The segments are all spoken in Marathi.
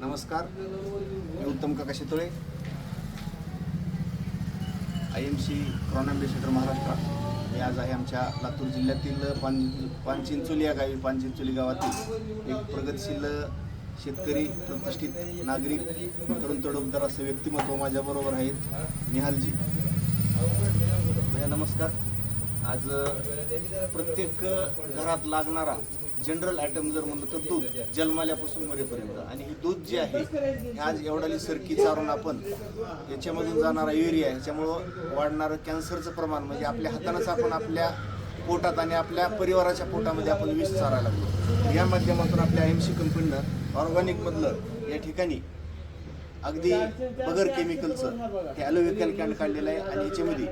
नमस्कार मी Uttam Kaka Shitole. I M C Crohn ambassador Maharashtra मी आज आहे आमच्या लातूर जिल्ह्यातील पान पानचिंचोली या गावी पानचिंचोली गावातील एक प्रगतशील शेतकरी प्रतिष्ठित नागरिक तरुण तडोबदार असं व्यक्तिमत्व माझ्याबरोबर आहेत निहालजी. भैया नमस्कार. आज प्रत्येक घरात लागणारा जनरल आयटम जर म्हणलं तर दूध जन्माल्यापासून मरेपर्यंत. आणि हे दूध जे आहे हे आज एवढाली सरकी चारून आपण याच्यामधून जाणारा युरिया ह्याच्यामुळं वाढणारं कॅन्सरचं प्रमाण म्हणजे आपल्या हातानंच आपण आपल्या पोटात आणि आपल्या परिवाराच्या पोटामध्ये आपण विष चारायला लागलो. या माध्यमातून आपल्या एम सी कंपनीनं ऑर्गॅनिकमधलं या ठिकाणी अगदी बगर केमिकलचं हे ॲलोविकल कॅन काढलेलं आहे आणि याच्यामध्ये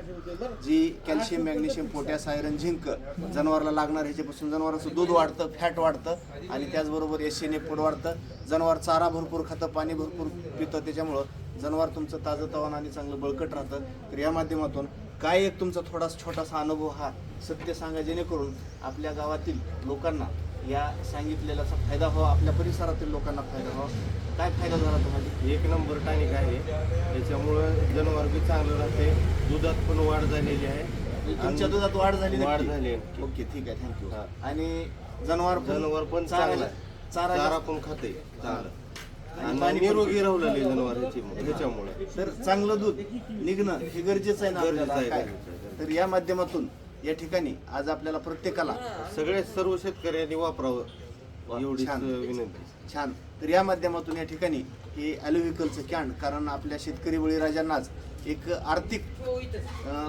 जी calcium magnesium potash iron zinc जनावराला लागणार ह्याच्यापासून जनावराचं दूध वाढतं फॅट वाढतं आणि त्याचबरोबर एशियन पोट वाढतं. जनावर चारा भरपूर खातं पाणी भरपूर पितं त्याच्यामुळं जनावर तुमचं ताजंतवान आणि चांगलं बळकट राहतं. तर या माध्यमातून काय एक तुमचा थोडासा छोटासा अनुभव हा सत्य सांगा जेणेकरून आपल्या गावातील लोकांना या सांगितलेल्याचा फायदा व्हावा आपल्या परिसरातील लोकांना फायदा व्हावा. काय फायदा झाला तुम्हाला? एक नंबर टॉनिक आहे. त्याच्यामुळं जनावर बी चांगलं राहते. दुधात पण वाढ झालेली आहे. तुमच्या दुधात वाढ झाली वाढ? झाली आहे. ओके ठीक आहे. थँक्यू हा. आणि जनावर जनावर पण चारा चांगलं आहे. चारा चारा जास्त- पण खाते. चांगलं आणि निरोगी राहलेली जनावर ह्याच्यामुळे तर चांगलं दूध निघणं हे गरजेचं आहे ना गरजेचं आपल्याला आहे, काय? गरजेचं आहे. तर या माध्यमातून या ठिकाणी आज आपल्याला प्रत्येकाला सगळे सर्व शेतकऱ्यांनी वापरावं. एवढीच छान. विनंती. छान. तर या माध्यमातून या ठिकाणी हे ॲलोव्हिकलचं कॅन कारण आपल्या शेतकरी बळीराजांनाच एक आर्थिक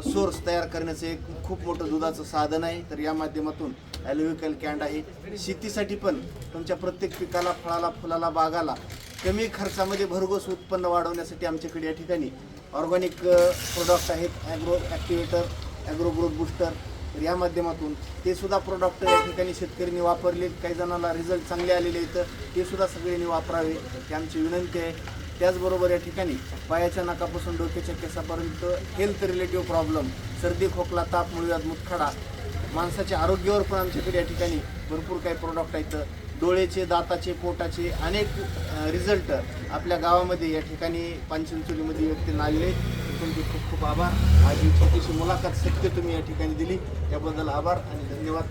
सोर्स तयार करण्याचं एक खूप मोठं दुधाचं साधन आहे. तर या माध्यमातून ॲलोव्हिकल कॅन्ड आहे. शेतीसाठी पण तुमच्या प्रत्येक पिकाला फळाला फुलाला बागाला कमी खर्चामध्ये भरघोस उत्पन्न वाढवण्यासाठी आमच्याकडे या ठिकाणी ऑर्गॅनिक प्रोडक्ट आहेत. Agro activator agro growth booster तर या माध्यमातून ते सुद्धा प्रोडक्ट या ठिकाणी शेतकऱ्यांनी वापरले. काही जणांना रिझल्ट चांगले आलेले आहेत ते सुद्धा सगळ्यांनी वापरावे. ही आमची विनंती आहे. त्याचबरोबर या ठिकाणी पायाच्या नाकापासून डोक्याच्या केसापर्यंत हेल्थ रिलेटिव्ह प्रॉब्लेम सर्दी खोकला ताप मुळव्याध मुतखडा माणसाच्या आरोग्यावर पण आमच्याकडे या ठिकाणी भरपूर काही प्रोडक्ट आहेत. डोळेचे दाताचे पोटाचे अनेक रिझल्ट आपल्या गावामध्ये या ठिकाणी पानचिंचोलीमध्ये व्यक्तींना आलेले आहेत. तुमचे खूप खूप आभार. आज छोटीशी मुलाखत सत्य तुम्ही या ठिकाणी दिली. याबद्दल आभार आणि धन्यवाद.